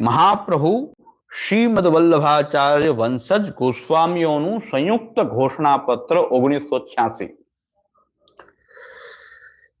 મહાપ્રભુ શ્રીમદ વલ્લભાચાર્ય વંશજ ગોસ્વામીઓનું સંયુક્ત ઘોષણાપત્ર ઓગણીસો છ્યાસી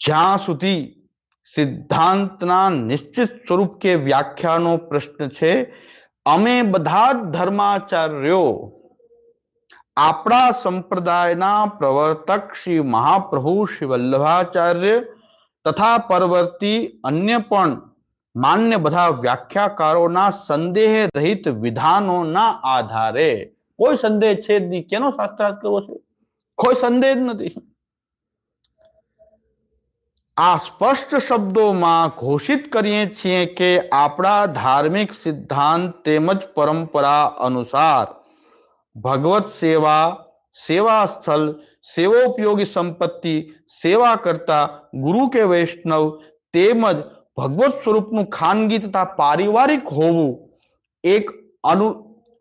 જ્યાં સુધી સિદ્ધાંતના નિશ્ચિત સ્વરૂપ કે વ્યાખ્યાનો પ્રશ્ન છે, અમે બધા જ ધર્માચાર્યો આપણા સંપ્રદાયના પ્રવર્તક શ્રી મહાપ્રભુ શ્રી વલ્લભાચાર્ય તથા પરવર્તી અન્ય પણ માન્ય બધા વ્યાખ્યાકારોના સંદેહ રહિત વિધાનોના આધારે. કોઈ સંદેહ છે જ નહીં. કેનો શાસ્ત્રાર્થ કરવો છે? કોઈ સંદેહ જ નથી. આ સ્પષ્ટ શબ્દોમાં ઘોષિત કરીએ છીએ કે આપણા ધાર્મિક સિદ્ધાંત તેમજ પરંપરા અનુસાર ભગવત સેવા સેવા સ્થળ, સેવોપયોગી સંપત્તિ, સેવા કરતા ગુરુ કે વૈષ્ણવ તેમજ ભગવત સ્વરૂપનું ખાનગી તથા પારિવારિક હોવું એક અનુ,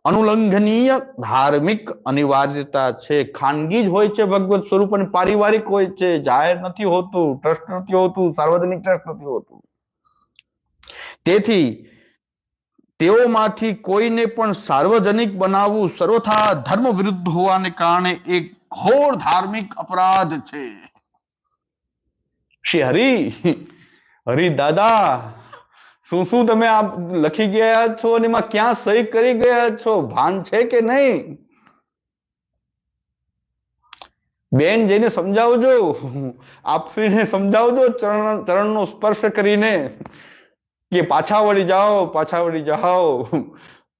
અનુલંઘનીય ધાર્મિક અનિવાર્યતા છે. ખાનગી જ હોય છે ભગવત સ્વરૂપ અને પારિવારિક હોય છે. જાહેર નથી હોતું, ટ્રસ્ટ નથી હોતું, સાર્વજનિક ટ્રસ્ટ નથી હોતું. તેથી તેઓમાંથી કોઈને પણ સાર્વજનિક બનાવવું સર્વથા ધર્મ વિરુદ્ધ હોવાને કારણે એક ઘોર ધાર્મિક અપરાધ છે. શ્રી હરિ હરિ દાદા, શું શું તમે આ લખી ગયા છો અને એમાં ક્યાં સહી કરી ગયા છો? ભાન છે કે નહીં? બેન જઈને સમજાવજો આપશ્રીને સમજાવજો, ચરણ, ચરણનો સ્પર્શ કરીને કે પાછા વળી જાઓ, પાછા વળી જાઓ.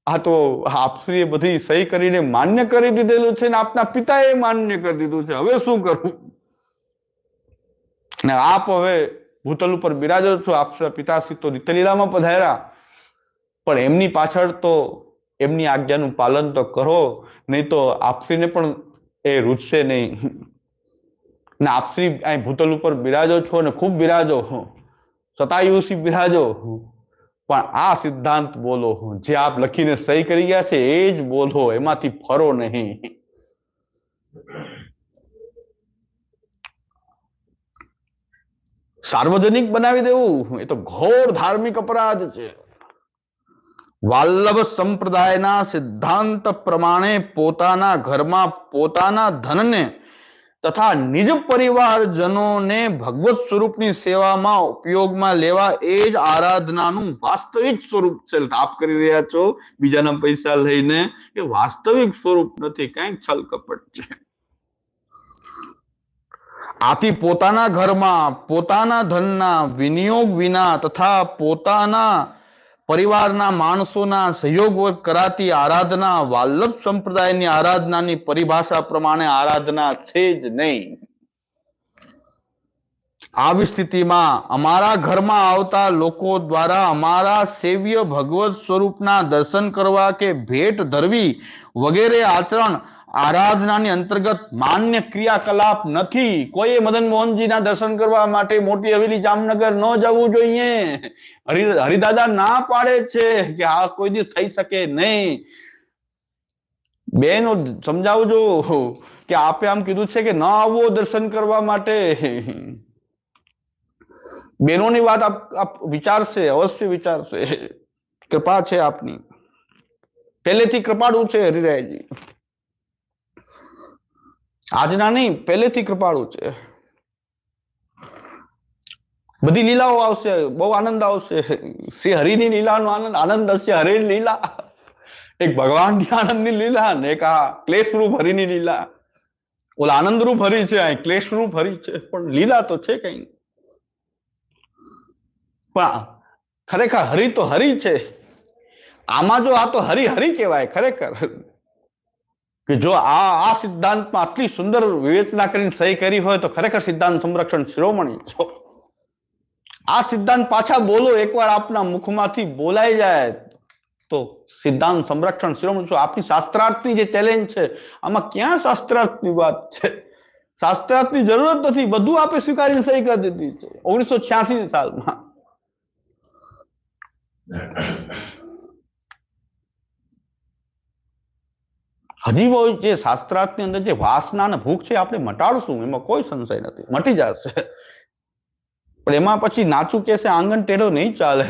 આ તો આપશ્રીએ બધી સહી કરીને માન્ય કરી દીધેલું છે ને આપના પિતાએ માન્ય કરી દીધું છે. હવે શું કરવું ને આપ હવે ભૂતલ ઉપર બિરાજો છો. આપ પિતાશ્રી તો રીતલીલામાં પધાર્યા. પણ એમની પાછળ તો એમની આજ્ઞાનું પાલન તો કરો. નહીં તો આપશ્રીને પણ એ રૂચશે નહીં. ને આપશ્રી અહીં ભૂતલ ઉપર બિરાજો છો ને ખૂબ બિરાજો સતાયુસી બિરાજો પણ આ સિદ્ધાંત બોલો જે આપ લખીને સહી કરી ગયા છે, એ જ બોલો. એમાંથી ફરો નહીં. સાર્વજનિક બનાવી દેવું? એ તો ઘોર ધાર્મિક અપરાધ છે. વાલ્લભ સંપ્રદાયના સિદ્ધાંત પ્રમાણે પોતાના ઘરમાં પોતાના ધનને તથા નિજ પરિવારજનોને ભગવત સ્વરૂપની સેવામાં ઉપયોગમાં લેવા એ જ આરાધનાનું વાસ્તવિક સ્વરૂપ છે. આપ કરી રહ્યા છો, બીજાના પૈસા લઈને. એ વાસ્તવિક સ્વરૂપ નથી કંઈક છલ કપટ છે. આથી પોતાના ઘરમાં, પોતાના ધનના વિનિયોગ વિના તથા પોતાના પરિવારના માણસોના સહયોગ કરાતી આરાધના, વાલ્લભ સંપ્રદાયની આરાધનાની પરિભાષા પ્રમાણે આરાધના છે જ નહીં. આવી સ્થિતિમાં અમારા ઘરમાં આવતા લોકો દ્વારા અમારા સેવ્ય ભગવત સ્વરૂપના દર્શન કરવા કે ભેટ ધરવી વગેરે આચરણ આરાધનાની અંતર્ગત માન્ય ક્રિયાકલાપ નથી. કોઈ મદન મોહનજીના દર્શન કરવા માટે મોટી હવેલી જામનગર ન જવું જોઈએ. હરિદાદા ના પાડે છે કે આ કોઈ દિવસ થઈ શકે નહીં. બેન સમજાવજો કે આપે આમ કીધું છે કે ન આવવો દર્શન કરવા માટે. બેનોની વાત આપ વિચારશે, અવશ્ય વિચારશે. કૃપા છે આપની. પહેલેથી કૃપાળુ છે હરિરાયજી. આજના નહીં, પહેલેથી કૃપાળુ છે. બધી લીલાઓ આવશે, બહુ આનંદ આવશે. શ્રી હરિની લીલાનો આનંદ આનંદ હશે, હરિની લીલા. એક ભગવાનની આનંદની લીલા ને એક આ ક્લેશરૂપ હરિની લીલા. ઓલા આનંદરૂપ હરી છે અહીં ક્લેશરૂપ હરી છે, પણ લીલા તો છે કઈ પણ ખરેખર હરી તો હરી છે. આમાં જો આ તો હરી હરી કહેવાય, ખરેખર. કે જો આ આ સિદ્ધાંતમાં આટલી સુંદર વિવેચના કરીને સહી કરી હોય તો ખરેખર સિદ્ધાંત સંરક્ષણ શિરોમણી છો. આ સિદ્ધાંત પાછા બોલો, એકવાર આપના મુખમાંથી બોલાઈ જાય તો સિદ્ધાંત સંરક્ષણ શિરોમણી છો. આપની શાસ્ત્રાર્થની જે ચેલેન્જ છે, આમાં ક્યાં શાસ્ત્રાર્થની વાત છે? શાસ્ત્રાર્થની જરૂરત નથી, બધું આપે સ્વીકારીને સહી કરી દીધી ઓગણીસો છ્યાસી સાલમાં. હજી હોય જે શાસ્ત્રાર્થની અંદર જે વાસના અને ભૂખ છે આપણે મટાડશું, એમાં કોઈ સંશય નથી, મટી જશે. પણ એમાં પછી નાચું કેસે આંગણ ટેડો નહીં ચાલે.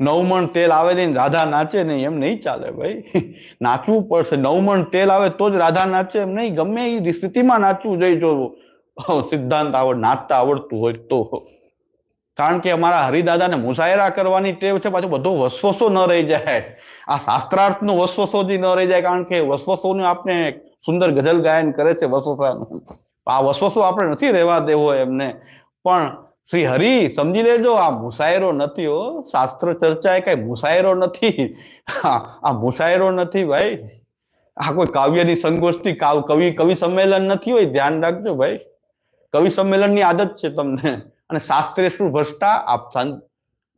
નવમણ તેલ આવે નહીં, રાધા નાચે નહીં, એમ નહીં ચાલે ભાઈ. નાચવું પડશે, નવમણ તેલ આવે તો જ રાધા નાચે એમ નહીં, ગમે એ સ્થિતિમાં નાચવું જોઈએ, જો સિદ્ધાંત આવડ, નાચતા આવડતું હોય તો. કારણ કે અમારા હરિદાદાને મુસાયરા કરવાની ટેવ છે, પાછું બધો વસવસો ન રહી જાય. આ શાસ્ત્રાર્થનો વસવસો જ ન રહી જાય કારણ કે વસવસોનું આપને સુંદર ગઝલ ગાયન કરે છે વસવસાનું. આ વસવસો આપણે નથી રહેવા દેવો એમને. પણ શ્રી હરિ, સમજી લેજો, આ મુસાયરો નથી હો. શાસ્ત્ર ચર્ચા એ કઈ મુસાયરો નથી. આ મુસાયરો નથી ભાઈ. આ કોઈ કાવ્યની સંગોષ્ઠી કાવ, કવિ સંમેલન નથી હોય, ધ્યાન રાખજો ભાઈ. કવિ સંમેલનની આદત છે તમને. અને શાસ્ત્રેશુ ભ્રષ્ટા, આપ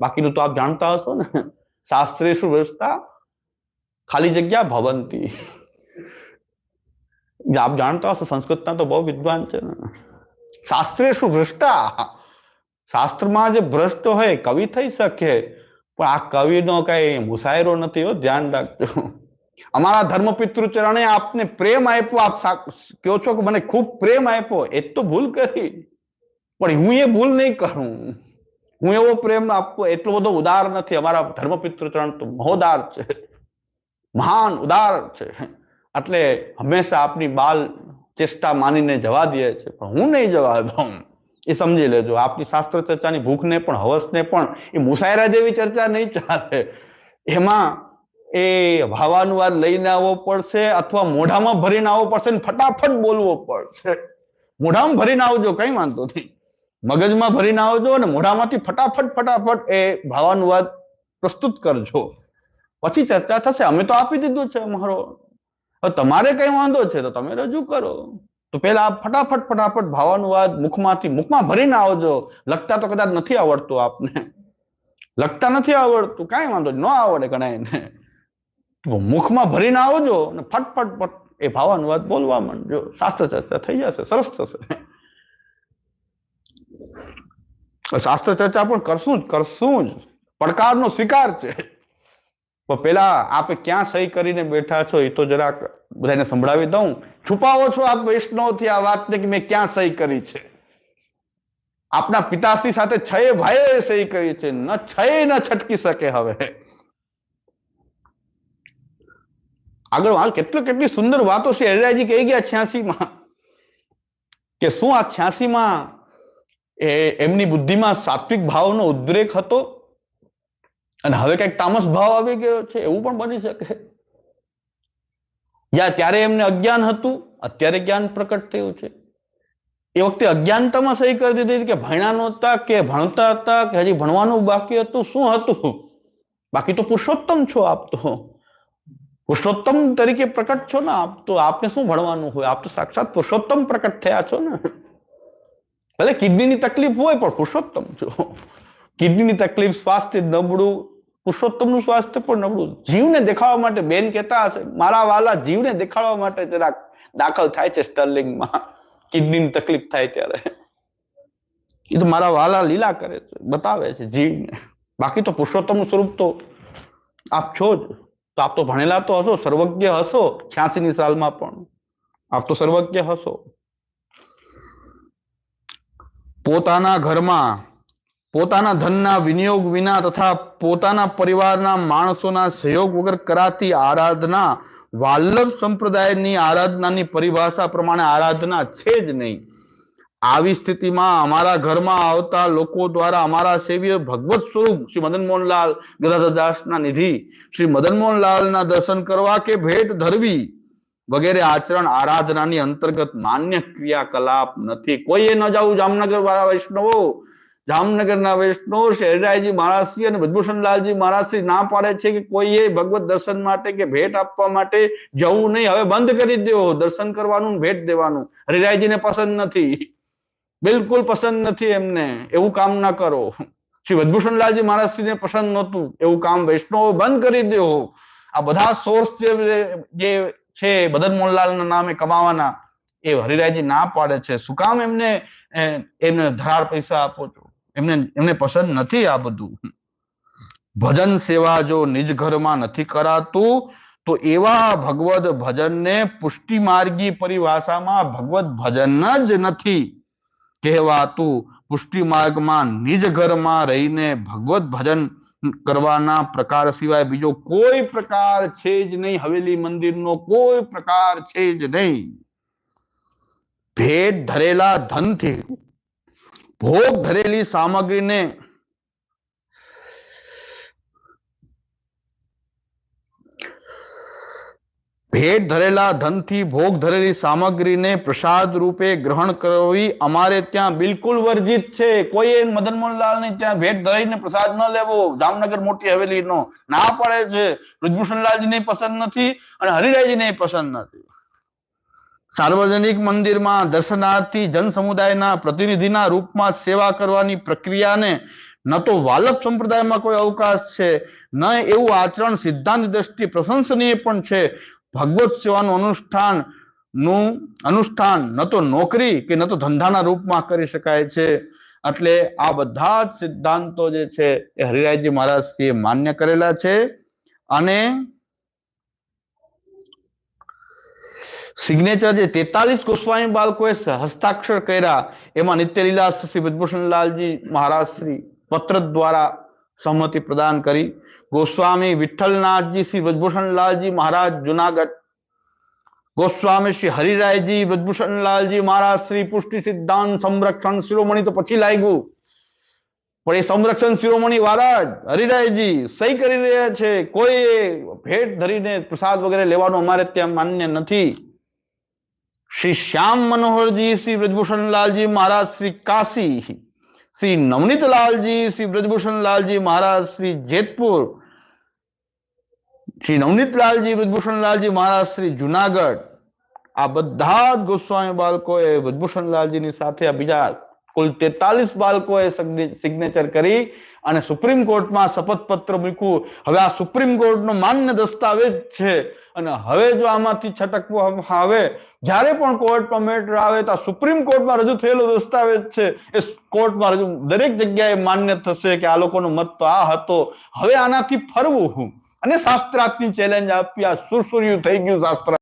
બાકીનું તો આપ જાણતા હશો ને. શાસ્ત્રેશુ ભ્રષ્ટા ખાલી જગ્યા ભવંતી આપ જાણતા હશો, સંસ્કૃતના તો બહુ વિદ્વાન છે. ને શાસ્ત્રેશુ ભ્રષ્ટા. શાસ્ત્રમાં જે ભ્રષ્ટ હોય, કવિ થઈ શકે, પણ આ કવિનો કઈ મુસાયરો નથી હો, ધ્યાન રાખજો. અમારા ધર્મપિતૃ ચરણે આપને પ્રેમ આપ્યો, આપ કહો છો કે મને ખૂબ પ્રેમ આપ્યો, એ તો ભૂલ કરી. પણ હું એ ભૂલ નહીં કરું. હું એવો પ્રેમ આપવો, એટલો બધો ઉદાર નથી. અમારા ધર્મપિતૃ ચરણ તો મહોદાર છે. મહાન ઉદાર છે. એટલે હંમેશા આપની બાલ ચેષ્ટા માનીને જવા દે છે. પણ હું નહીં જવા દઉં. એ સમજી લેજો. આપની શાસ્ત્ર ચર્ચાની ભૂખને પણ, હવસને પણ એ મુસાયરા જેવી ચર્ચા નહીં ચાલે. એમાં એ ભાવાનુવાદ લઈને આવવો પડશે અથવા મોઢામાં ભરીને આવવો પડશે ને ફટાફટ બોલવો પડશે. મોઢામાં ભરીને આવજો, કઈ વાંધો નહીં. મગજમાં ભરીને આવજો અને મોઢામાંથી ફટાફટ ફટાફટ એ ભાવાનુવાદ પ્રસ્તુત કરજો. પછી ચર્ચા થશે. અમે તો આપી દીધું છે અમારો તમારે કઈ વાંધો છે તો તમે રજૂ કરો. તો પેલા ફટાફટ ફટાફટ ભાવાનુવાદ મુખમાંથી મુખમાં ભરીને આવજો. લખતા તો કદાચ નથી આવડતું આપને. લખતા નથી આવડતું. કાંઈ વાંધો ન આવડે ગણાયને મુખમાં ભરીને આવજો અને ફટફટ, ફટ એ ભાવાનુવાદ બોલવા માંડજો. શાસ્ત્ર ચર્ચા થઈ જશે. સરસ થશે. શાસ્ત્ર ચર્ચા પણ કરશું જ કરશું જ. પડકારનો સ્વીકાર છે. પણ પેલા આપે ક્યાં સહી કરીને બેઠા છો એ તો જરાક બધાને સંભળાવી દઉં. છુપાવો છો આપ વૈષ્ણવથી આ વાતને કે મેં ક્યાં સહી કરી છે? આપના પિતાશ્રી સાથે છએ ભાઈએ સહી કરી છે. ન છએ, ન છટકી શકે હવે. આગળ હાલ કેટલી કેટલી સુંદર વાતો છે. હરિરાયજી કહી ગયા છ્યાસી માં કે શું આ છ્યાસી માં એ એમની બુદ્ધિમાં સાત્વિક ભાવનો ઉદ્રેક હતો? અને હવે કંઈક તામસ ભાવ આવી ગયો છે, એવું પણ બની શકે. યા ત્યારે એમને અજ્ઞાન હતું, અત્યારે જ્ઞાન પ્રકટ થયું છે. એ વખતે અજ્ઞાનતામાં સહી કરી દીધી કે ભણ્યા નહોતા, કે ભણતા હતા, કે હજી ભણવાનું બાકી હતું, શું હતું? બાકી તો પુરુષોત્તમ છો આપ તો. પુરુષોત્તમ તરીકે પ્રકટ છો ને આપ તો. આપને શું ભણવાનું હોય? આપ તો સાક્ષાત પુરુષોત્તમ પ્રકટ થયા છો ને. ભલે કિડનીની તકલીફ હોય, પણ પુરુષોત્તમ છો. કિડનીની તકલીફ, સ્વાસ્થ્ય નબળું, પુરુષોત્તમનું સ્વાસ્થ્ય પણ નબળું. જીવને દેખાડવા માટે બેન કહેતા હશે, મારા વાલા જીવને દેખાડવા માટે જરાક દાખલ થાય છે સ્ટર્લિંગમાં. કિડનીની તકલીફ થાય ત્યારે. એ તો મારા વાલા લીલા કરે છે, બતાવે છે જીવને. બાકી તો પુરુષોત્તમનું સ્વરૂપ તો આપ છો જ. તો આપ તો ભણેલા તો હશો, સર્વજ્ઞ હશો છ્યાસી ની સાલમાં પણ. આપ તો સર્વજ્ઞ હશો. પોતાના ઘરમાં પોતાના ધનના વિનિયોગ વિના તથા પોતાના પરિવારના માણસોના સહયોગ વગર કરાતી આરાધના, વાલ્લભ સંપ્રદાયની આરાધનાની પરિભાષા પ્રમાણે આરાધના છે જ નહીં. આવી સ્થિતિમાં અમારા ઘરમાં આવતા લોકો દ્વારા અમારા સેવ્ય ભગવત સ્વરૂપ શ્રી મદન મોહનલાલ ગદાધર દાસના નિધિ, શ્રી મદન મોહનલાલના દર્શન કરવા કે ભેટ ધરવી વગેરે આચરણ આરાધનાની અંતર્ગત માન્ય ક્રિયાકલાપ નથી. કોઈએ ન જવું જામનગર વાળા વૈષ્ણવો જામનગરના વૈષ્ણવ શહેરાયજી મહારાજશ્રી અને બ્રજભૂષણલાલજી મહારાજશ્રી ના પાડે છે કે કોઈએ ભગવત દર્શન માટે કે ભેટ આપવા માટે જવું નહીં. હવે બંધ કરી દો દર્શન કરવાનું ભેટ દેવાનું. હરિરાયજીને પસંદ નથી. બિલકુલ પસંદ નથી એમને. એવું કામ ના કરો. શ્રી વજભૂષણલાલજી મહારાજશ્રીને પસંદ નહોતું. એવું કામ વૈષ્ણવો બંધ કરી દો આ બધા સોર્સ જે છે, મદન મોહનલાલના નામે કમાવાના, એ હરિરાયજી ના પાડે છે. શું કામ એમને એમને ધરાર પૈસા આપો છો? એમને એમને પસંદ નથી આ બધું. ભજન સેવા જો નિજ ઘરમાં નથી કરાતું, તો એવા ભગવદ ભજનને પુષ્ટિ માર્ગી પરિભાષામાં ભગવદ ભજન જ નથી કહેવાતું. પુષ્ટિ માર્ગમાં નિજ ઘરમાં રહીને ભગવત ભજન કરવાના પ્રકાર સિવાય બીજો કોઈ પ્રકાર છે જ નહીં. હવેલી મંદિરનો કોઈ પ્રકાર છે જ નહીં. ભેટ ધરેલા ધનથી ભોગ ધરેલી સામગ્રીને ભેટ ધરેલા ધનથી ભોગ ધરેલી સામગ્રીને પ્રસાદ રૂપે ગ્રહણ કરવી અમારે ત્યાં બિલકુલ વર્જિત છે. કોઈ મદન મોહનલાલ ને ત્યાં ભેટ ધરીને પ્રસાદ ન લેવો. જામનગર મોટી હવેલી નો ના પડે છે. બ્રજભૂષણલાલજીને પસંદ નથી અને હરિરાયજી ને પસંદ નથી. સાર્વજનિક મંદિરમાં દર્શનાર્થી જન સમુદાયના પ્રતિનિધિના રૂપમાં સેવા કરવાની પ્રક્રિયાને ન તો વાલક સંપ્રદાયમાં કોઈ અવકાશ છે, ન એવું આચરણ સિદ્ધાંત દ્રષ્ટિ પ્રશંસનીય પણ છે. ભગવત સેવાનું અનુષ્ઠાનનું અનુષ્ઠાન ન તો નોકરી કે ન તો ધંધાના રૂપમાં કરી શકાય છે. એટલે આ બધા જ સિદ્ધાંતો જે છે એ હરિરાયજી મહારાજ માન્ય કરેલા છે અને સિગ્નેચર જે તેતાલીસ ગોસ્વામી બાળકોએ હસ્તાક્ષર કર્યા, એમાં નિત્યલીલા શ્રી બ્રજભૂષણલાલજી મહારાજ શ્રી પત્ર દ્વારા સંમતિ પ્રદાન કરી. ગોસ્વામી વિઠ્ઠલનાથજી શ્રી બ્રજભૂષણલાલજી મહારાજ જુનાગઢ. ગોસ્વામી શ્રી હરિરાયજી બ્રજભૂષણલાલજી મહારાજ શ્રી પુષ્ટિ સિદ્ધાંત સંરક્ષણ શિરોમણી તો પછી લાગ્યું. પણ એ સંરક્ષણ શિરોમણી વાળા જ હરિરાયજી સહી કરી રહ્યા છે. કોઈ ભેટ ધરીને પ્રસાદ વગેરે લેવાનું અમારે ત્યાં માન્ય નથી. શ્રી શ્યામ મનોહરજી, શ્રી બ્રજભૂષણલાલજી મહારાજ, શ્રી કાશી, શ્રી નવનીતલાલજી, શ્રી બ્રજભૂષણલાલજી મહારાજ, શ્રી જેતપુર, શ્રી નવનીતલાલજી, બ્રજભૂષણલાલજી મહારાજ, શ્રી જુનાગઢ. આ બધા જ ગોસ્વામી બાળકોએ બ્રજભૂષણલાલજીની સાથે આ બીજા કુલ તેતાલીસ બાળકોએ સિગ્નેચર કરી અને સુપ્રીમ કોર્ટમાં શપથપત્ર મૂક્યું. હવે આ સુપ્રીમ કોર્ટનો માન્ય દસ્તાવેજ છે અને હવે જો આમાંથી છટકવું આવે, જ્યારે પણ કોર્ટમાં મેટર આવે તો સુપ્રીમ કોર્ટમાં રજૂ થયેલો દસ્તાવેજ છે. એ કોર્ટમાં રજૂ, દરેક જગ્યાએ માન્ય થશે કે આ લોકોનો મત તો આ હતો. હવે આનાથી ફરવું હું. અને શાસ્ત્રાર્થની ચેલેન્જ આપી, આ સુરસુર્યું થઈ ગયું શાસ્ત્ર